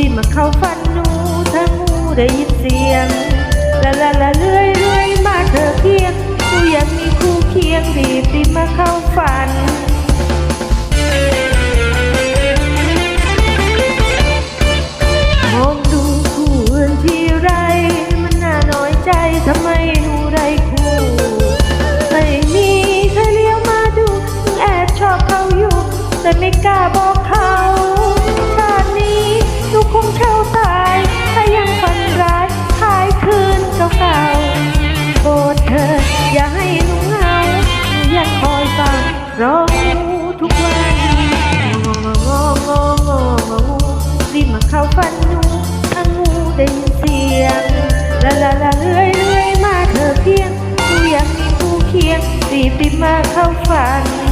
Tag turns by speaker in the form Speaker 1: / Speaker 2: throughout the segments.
Speaker 1: ที่มาเข้าฝันหนูทั้งงูได้ยินเสียงละละละเลื่อยเลื่อยมาเธอเพียงหนูอยากมีคู่เคียงดีสิไม how funny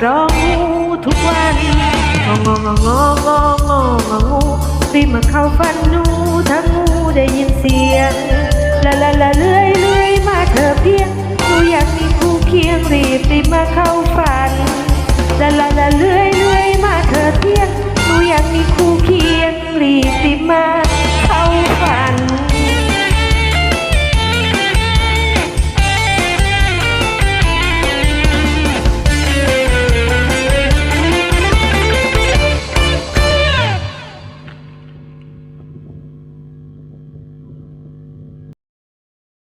Speaker 1: เราทุกวันงองงองงองงองูรีบมาเข้าฝันหนูทั้งงูได้ยินเสียงละละละเลื่อยเลื่อยมาเธอเพียงหนูอยากมีผู้เคียงรีบรีบมาเข้า